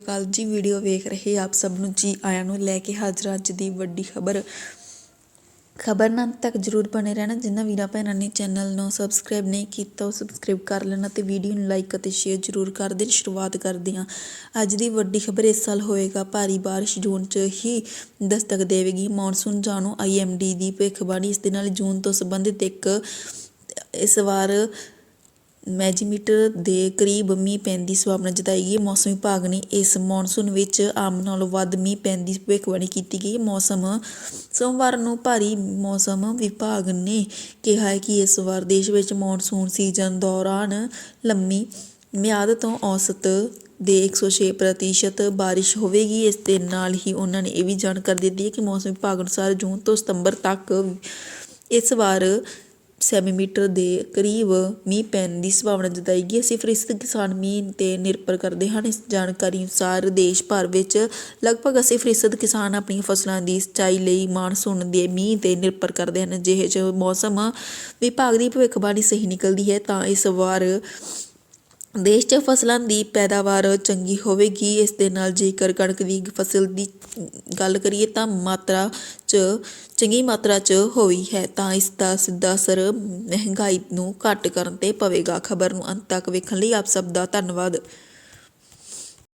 ਕੱਲ ਜੀ ਵੀਡੀਓ ਵੇਖ ਰਹੇ ਆਪ ਸਭ ਨੂੰ ਜੀ ਆਇਆਂ ਨੂੰ ਲੈ ਕੇ ਹਾਜ਼ਰ ਅੱਜ ਦੀ ਵੱਡੀ ਖਬਰ। ਖਬਰ ਨਾਲ ਤੱਕ ਜਰੂਰ ਬਣੇ ਰਹਿਣਾ, ਜਿਨ੍ਹਾਂ ਵੀਰਾਂ ਭੈਣਾਂ ਨੇ ਚੈਨਲ ਨੂੰ ਸਬਸਕ੍ਰਾਈਬ ਨਹੀਂ ਕੀਤਾ, ਉਹ ਸਬਸਕ੍ਰਾਈਬ ਕਰ ਲੈਣਾ ਤੇ ਵੀਡੀਓ ਨੂੰ ਲਾਈਕ ਅਤੇ ਸ਼ੇਅਰ ਜਰੂਰ ਕਰ ਦੇਣ। ਸ਼ੁਰੂਆਤ ਕਰਦੇ ਹਾਂ। ਅੱਜ ਦੀ ਵੱਡੀ ਖਬਰ ਇਸ ਸਾਲ ਹੋਏਗਾ ਭਾਰੀ ਬਾਰਿਸ਼। ਜੂਨ 'ਚ ਹੀ ਦਸਤਕ ਦੇਵੇਗੀ। ਮੌਨਸੂਨ ਜਾਣੋ ਆਈਐਮਡੀ ਦੀ ਭਵਿੱਖਬਾਣੀ। ਇਸ ਦੇ ਨਾਲ ਜੂਨ ਤੋਂ ਸੰਬੰਧਿਤ ਇੱਕ ਇਸ ਵਾਰ ਮੈਜੀਮੀਟਰ ਦੇ ਕਰੀਬ ਮੀਂਹ ਪੈਣ ਦੀ ਸੰਭਾਵਨਾ ਜਤਾਈ ਗਈ। ਹੈ ਮੌਸਮ ਵਿਭਾਗ ਨੇ ਇਸ ਮੌਨਸੂਨ ਵਿੱਚ ਆਮ ਨਾਲੋਂ ਵੱਧ ਮੀਂਹ ਪੈਣ ਦੀ ਭਵਿੱਖਬਾਣੀ ਕੀਤੀ ਗਈ। ਮੌਸਮ ਸੋਮਵਾਰ ਨੂੰ ਭਾਰੀ ਮੌਸਮ ਵਿਭਾਗ ਨੇ ਕਿਹਾ ਹੈ ਕਿ ਇਸ ਵਾਰ ਦੇਸ਼ ਵਿੱਚ ਮੌਨਸੂਨ ਸੀਜ਼ਨ ਦੌਰਾਨ ਲੰਮੀ ਮਿਆਦ ਤੋਂ ਔਸਤ ਦੇ 106 ਪ੍ਰਤੀਸ਼ਤ ਬਾਰਿਸ਼ ਹੋਵੇਗੀ। ਇਸ ਦੇ ਨਾਲ ਹੀ ਉਹਨਾਂ ਨੇ ਇਹ ਵੀ ਜਾਣਕਾਰੀ ਦਿੱਤੀ ਹੈ ਕਿ ਮੌਸਮ ਵਿਭਾਗ ਅਨੁਸਾਰ ਜੂਨ ਤੋਂ ਸਤੰਬਰ ਤੱਕ ਇਸ ਵਾਰ ਸੈਮੀਮੀਟਰ ਦੇ ਕਰੀਬ ਮੀਂਹ ਪੈਣ ਦੀ ਸੰਭਾਵਨਾ ਜਤਾਈ ਗਈ ਹੈ ਸਿਫਰ ਇਸ ਕਿਸਾਨ ਮੀਂਹ ਤੇ ਨਿਰਭਰ ਕਰਦੇ ਹਨ ਇਸ ਜਾਣਕਾਰੀ ਅਨੁਸਾਰ ਦੇਸ਼ ਭਰ ਵਿੱਚ ਲਗਭਗ 80% ਕਿਸਾਨ ਆਪਣੀਆਂ ਫਸਲਾਂ ਦੀ ਸਿੰਚਾਈ ਲਈ ਮਾਨਸੂਨ ਦੇ ਮੀਂਹ ਤੇ ਨਿਰਭਰ ਕਰਦੇ ਹਨ। ਜਿਹੇ ਚ ਮੌਸਮ ਵਿਭਾਗ ਦੀ ਭਵਿੱਖਬਾਣੀ ਸਹੀ ਨਿਕਲਦੀ ਹੈ, ਤਾਂ ਇਸ ਵਾਰ ਦੇਸ਼ 'ਚ ਫਸਲਾਂ ਦੀ ਪੈਦਾਵਾਰ ਚੰਗੀ ਹੋਵੇਗੀ, ਇਸ ਦੇ ਨਾਲ ਜੇਕਰ ਕਣਕ ਦੀ ਫਸਲ ਦੀ ਗੱਲ ਕਰੀਏ ਤਾਂ ਮਾਤਰਾ 'ਚ, ਚੰਗੀ ਮਾਤਰਾ 'ਚ ਹੋਈ ਹੈ, ਤਾਂ ਇਸ ਦਾ ਸਿੱਧਾ ਅਸਰ ਮਹਿੰਗਾਈ ਨੂੰ ਘੱਟ ਕਰਨ ਤੇ ਪਵੇਗਾ। ਖਬਰ ਨੂੰ ਅੰਤ ਤੱਕ ਵੇਖਣ ਲਈ ਆਪ ਸਭ ਦਾ ਧੰਨਵਾਦ।